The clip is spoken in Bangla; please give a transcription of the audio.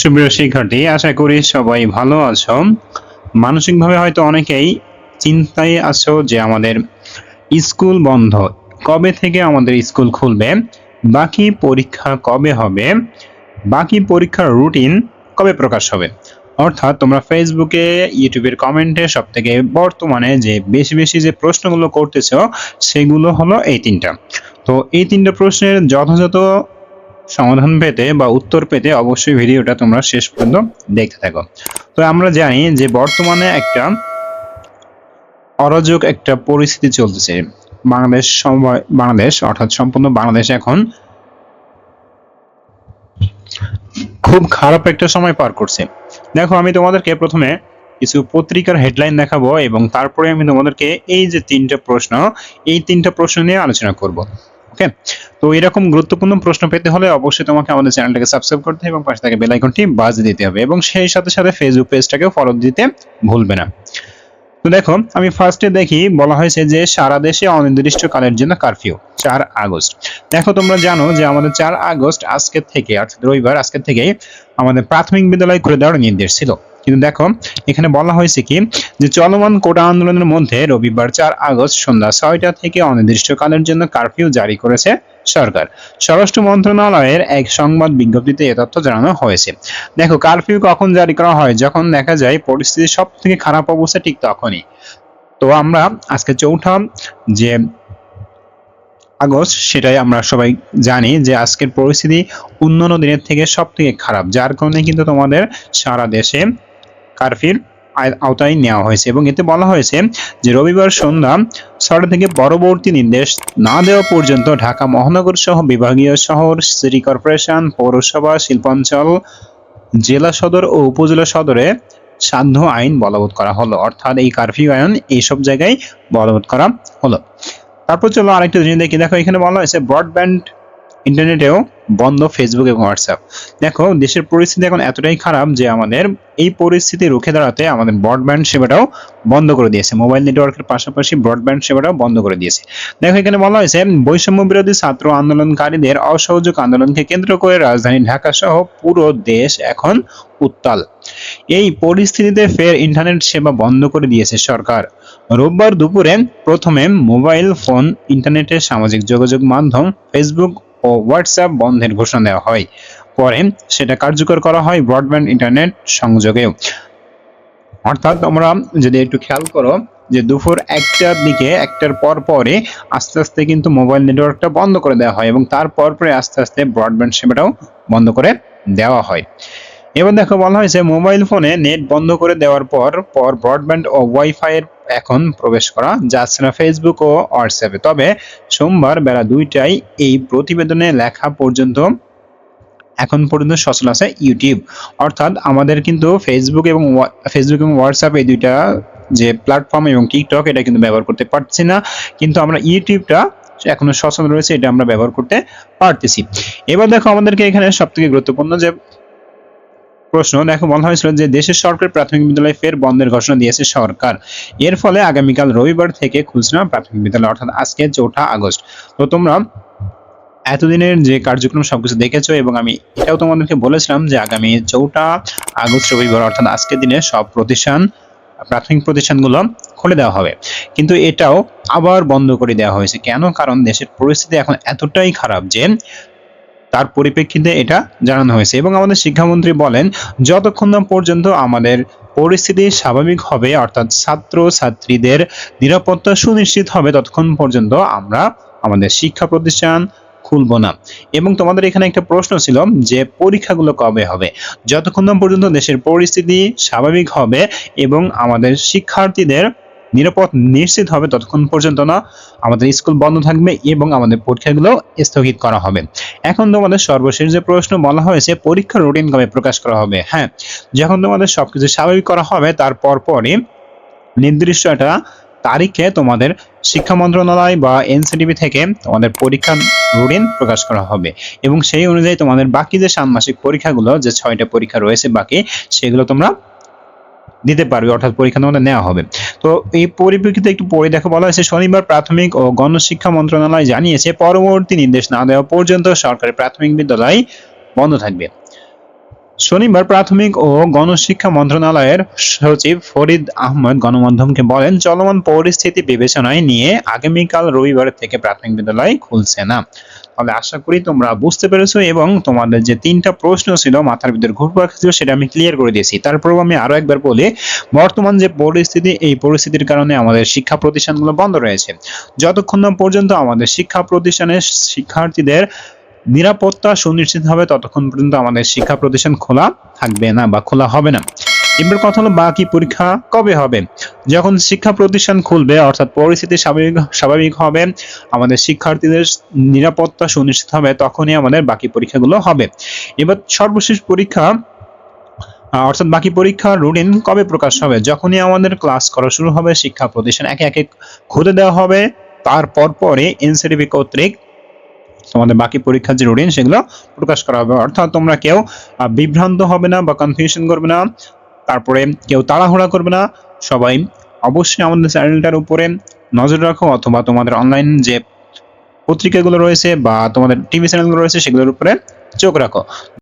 সুপ্রিয় শিক্ষার্থী, আশা করি সবাই ভালো আছো। মানসিকভাবে হয়তো অনেকেই চিন্তায় আছো যে আমাদের স্কুল বন্ধ কবে থেকে আমাদের স্কুল খুলবে, বাকি পরীক্ষা কবে হবে, বাকি পরীক্ষার রুটিন কবে প্রকাশ হবে। অর্থাৎ তোমরা ফেসবুকে, ইউটিউবের কমেন্টে সব থেকে বর্তমানে যে বেশি বেশি যে প্রশ্নগুলো করতেছ, সেগুলো হলো এই তিনটা। তো এই তিনটা প্রশ্নের যথাযথ সমাধান পেতে বা উত্তর পেতে অবশ্যই ভিডিওটা তোমরা শেষ পর্যন্ত দেখতে থাকো। তো আমরা জানি যে বর্তমানে একটা অরাজক একটা পরিস্থিতি চলতেছে। বাংলাদেশ বাংলাদেশ অর্থাৎ সম্পূর্ণ বাংলাদেশ এখন খুব খারাপ একটা সময় পার করছে। দেখো, আমি তোমাদেরকে প্রথমে কিছু পত্রিকার হেডলাইন দেখাবো এবং তারপরে আমি তোমাদেরকে এই যে তিনটা প্রশ্ন, এই তিনটা প্রশ্ন নিয়ে আলোচনা করব। ওকে? তো এরকম গুরুত্বপূর্ণ প্রশ্ন পেতে হলে অবশ্যই তোমাকে আমাদের চ্যানেলটাকে সাবস্ক্রাইব করতে এবং পাশে থাকা বেল আইকনটি বাজিয়ে দিতে হবে এবং সেই সাথে সাথে ফেসবুক পেজটাকেও ফলো দিতে ভুলবে না। তো দেখো, আমি ফার্স্টে দেখি, বলা হয়েছে যে সারা দেশে অনির্দিষ্টকালের জন্য কারফিউ চার আগস্ট। দেখো, তোমরা জানো যে আমাদের চার আগস্ট আজকের থেকে, অর্থাৎ রবিবার আজকের থেকেই আমাদের প্রাথমিক বিদ্যালয় খুলে দেওয়ার নির্দেশ ছিল। কিন্তু দেখো, এখানে বলা হয়েছে কি, যে চলমান কোটা আন্দোলনের মধ্যে রবিবার চার আগস্ট সন্ধ্যা ছয়টা থেকে অনির্দিষ্টকালের জন্য কারফিউ জারি করেছে সরকার। স্বরাষ্ট্র মন্ত্রণালয়ের এক সংবাদ বিজ্ঞপ্তিতে এ তথ্য জানানো হয়েছে। দেখো, কারফিউ কখন জারি করা হয়? যখন দেখা যায় পরিস্থিতি সব থেকে খারাপ অবস্থা ঠিক তখনই। তো আমরা আজকে চৌঠা যে আগস্ট, সেটাই আমরা সবাই জানি যে আজকের পরিস্থিতি অন্যান্য দিনের থেকে সব থেকে খারাপ। যার কারণে কিন্তু তোমাদের সারা দেশে কারফিউর আয়- আওতায় নেওয়া হয়েছে এবং এতে বলা হয়েছে যে রবিবার সন্ধ্যা ছটা থেকে পরবর্তী নির্দেশ না দেওয়া পর্যন্ত ঢাকা মহানগর সহ বিভাগীয় শহর, সিটি কর্পোরেশন, পৌরসভা, শিল্পাঞ্চল, জেলা সদর ও উপজেলা সদরে সাধ্য আইন বলবৎ করা হলো। অর্থাৎ এই কারফিউ আইন এইসব জায়গায় বলবৎ করা হলো। তারপর চলো আরেকটা জিনিস দেখি। দেখো, এখানে বলা হয়েছে ব্রডব্যান্ড ইন্টারনেটেও বন্ধ ফেসবুক এবং হোয়াটসঅ্যাপ দেখো, দেশের পরিস্থিতি এখন এতটাই খারাপ যে আমাদের এই পরিস্থিতি রুখে দাঁড়াতে আমাদের ব্রডব্যান্ড সেবাটাও বন্ধ করে দিয়েছে। মোবাইল নেটওয়ার্কের পাশাপাশি ব্রডব্যান্ড সেবাটাও বন্ধ করে দিয়েছে। দেখো, এখানে বলা হয়েছে, বৈষম্য বিরোধী ছাত্র আন্দোলনকারীদের অসহযোগ আন্দোলনকে কেন্দ্র করে রাজধানী ঢাকা সহ পুরো দেশ এখন উত্তাল। এই পরিস্থিতিতে ফের ইন্টারনেট সেবা বন্ধ করে দিয়েছে সরকার। রোববার দুপুরে প্রথমে মোবাইল ফোন ইন্টারনেটের সামাজিক যোগাযোগ মাধ্যম ফেসবুক ও হোয়াটসঅ্যাপ বন্ধের ঘোষণা দেওয়া হয়। পরে সেটা কার্যকর করা হয় ব্রডব্যান্ড ইন্টারনেট সংযোগেও। অর্থাৎ তোমরা যদি একটু খেয়াল করো যে দুপুর একটার দিকে একটার পর পরে আস্তে আস্তে কিন্তু মোবাইল নেটওয়ার্কটা বন্ধ করে দেওয়া হয় এবং তারপর পরে আস্তে আস্তে ব্রডব্যান্ড সেবাটাও বন্ধ করে দেওয়া হয়। এবার দেখো বলা হয়েছে মোবাইল ফোনে নেট বন্ধ করে দেওয়ার পর পর ব্রডব্যান্ড ও ওয়াইফাই এর এখন প্রবেশ করা যাচ্ছে না ফেসবুক ও হোয়াটসঅ্যাপে তবে সোমবার বেলা দুইটায় এই প্রতিবেদনে লেখা পর্যন্ত এখন পর্যন্ত সচল আছে ইউটিউব অর্থাৎ আমাদের কিন্তু ফেসবুক এবং ফেসবুক এবং হোয়াটসঅ্যাপ এই দুইটা যে প্ল্যাটফর্ম এবং টিকটক এটা কিন্তু ব্যবহার করতে পারছি না। কিন্তু আমরা ইউটিউবটা এখনও সচল রয়েছে, এটা আমরা ব্যবহার করতে পারতেছি। এবার দেখো আমাদেরকে এখানে সব থেকে গুরুত্বপূর্ণ যে প্রশ্ন, দেখো বলা হয়েছিল যে দেশের সরকারি প্রাথমিক বিদ্যালয় ফের বন্ধের ঘোষণা দিয়েছে সরকার। এর ফলে আগামীকাল রবিবার থেকে খুলছে না প্রাথমিক বিদ্যালয়, অর্থাৎ আজকে চৌঠা আগস্ট। তো তোমরা এতদিনের যে কার্যক্রম সবকিছু দেখেছ এবং আমি এটাও তোমাদেরকে বলেছিলাম যে আগামী চৌঠা আগস্ট রবিবার, অর্থাৎ আজকের দিনে সব প্রতিষ্ঠান, প্রাথমিক প্রতিষ্ঠানগুলো খুলে দেওয়া হবে। কিন্তু এটাও আবার বন্ধ করে দেওয়া হয়েছে। কেন? কারণ দেশের পরিস্থিতি এখন এতটাই খারাপ যে তার পরিপ্রেক্ষিতে এটা জানানো হয়েছে। এবং আমাদের শিক্ষামন্ত্রী বলেন, যতক্ষণ না পর্যন্ত আমাদের পরিস্থিতি স্বাভাবিক হবে, অর্থাৎ ছাত্র ছাত্রীদের নিরাপত্তা সুনিশ্চিত হবে, ততক্ষণ পর্যন্ত আমরা আমাদের শিক্ষা প্রতিষ্ঠান খুলব না। এবং তোমাদের এখানে একটা প্রশ্ন ছিল যে, পরীক্ষাগুলো কবে হবে? যতক্ষণ পর্যন্ত দেশের পরিস্থিতি স্বাভাবিক হবে এবং আমাদের শিক্ষার্থীদের নিরাপদ, নিশ্চিত হবে ততক্ষণ পর্যন্ত না। আমাদের স্কুল বন্ধ থাকবে এবং আমাদের পরীক্ষাগুলো স্থগিত করা হবে। এখন তোমাদের সর্বশেষ যে প্রশ্ন বলা হয়েছে, পরীক্ষার রুটিন কবে প্রকাশ করা হবে? হ্যাঁ যখন তোমাদের সবকিছু স্বাভাবিক করা হবে তারপর পরই নির্দিষ্ট একটা তারিখে তোমাদের শিক্ষা মন্ত্রণালয় বা এনসিটিভি থেকে তোমাদের পরীক্ষা রুটিন প্রকাশ করা হবে। এবং সেই অনুযায়ী তোমাদের বাকি যে ষান্মাসিক পরীক্ষাগুলো, যে ছয়টা পরীক্ষা রয়েছে বাকি, সেগুলো তোমরা দিতে পারবে, অর্থাৎ পরীক্ষা তোমাদের নেওয়া হবে। তো এই পরিপ্রেক্ষিতে একটু পড়ে দেখো বলা হয়েছে, শনিবার প্রাথমিক ও গণশিক্ষা মন্ত্রণালয় জানিয়েছে, পরবর্তী নির্দেশ না দেওয়া পর্যন্ত সরকারি প্রাথমিক বিদ্যালয় বন্ধ থাকবে। শনিবার প্রাথমিক ও গণশিক্ষা মন্ত্রণালয়ের সচিব ফরিদ আহমদ গণমাধ্যমকে বলেন, চলমান পরিস্থিতি বিবেচনায় নিয়ে আগামীকাল রবিবার থেকে প্রাথমিক বিদ্যালয় খুলছে না। তাহলে আশা করি তোমরা বুঝতে পেরেছ এবং তোমাদের যে তিনটা প্রশ্ন ছিল মাথার ভিতরে ঘুরপাক ছিল সেটা আমি ক্লিয়ার করে দিয়েছি। তারপরেও আমি আরও একবার বলি, বর্তমান যে পরিস্থিতি, এই পরিস্থিতির কারণে আমাদের শিক্ষা প্রতিষ্ঠানগুলো বন্ধ রয়েছে। যতক্ষণ না পর্যন্ত আমাদের শিক্ষা প্রতিষ্ঠানের শিক্ষার্থীদের নিরাপত্তা সুনিশ্চিত হবে, ততক্ষণ পর্যন্ত আমাদের শিক্ষা প্রতিষ্ঠান খোলা থাকবে না বা খোলা হবে না। এবার কথা হলো বাকি পরীক্ষা কবে হবে? যখন শিক্ষা প্রতিষ্ঠান খুলবে, অর্থাৎ পরিস্থিতি স্বাভাবিক স্বাভাবিক হবে, আমাদের শিক্ষার্থীদের নিরাপত্তা সুনিশ্চিত হবে, তখনই আমাদের বাকি পরীক্ষাগুলো হবে। এবার সর্বশেষ পরীক্ষা অর্থাৎ বাকি পরীক্ষার রুটিন কবে প্রকাশ হবে? যখনই আমাদের ক্লাস করা শুরু হবে, শিক্ষা প্রতিষ্ঠান একে একে খুলে দেওয়া হবে। তারপর পরে এনসিডিবি কর্তৃক তোমাদের বাকি পরীক্ষার যে রুটিন সেগুলো প্রকাশ করা হবে। অর্থাৎ তোমরা কেউ বিভ্রান্ত হবে না বা কনফিউশন করবে না। তারপরে কেউ তাড়াহুড়া করবে না। সবাই অবশ্যই আমাদের চ্যানেলটার উপরে নজর রাখো অথবা তোমাদের অনলাইন যে পত্রিকাগুলো রয়েছে বা তোমাদের টিভি চ্যানেলগুলো রয়েছে সেগুলোর উপরে চোখ রাখো।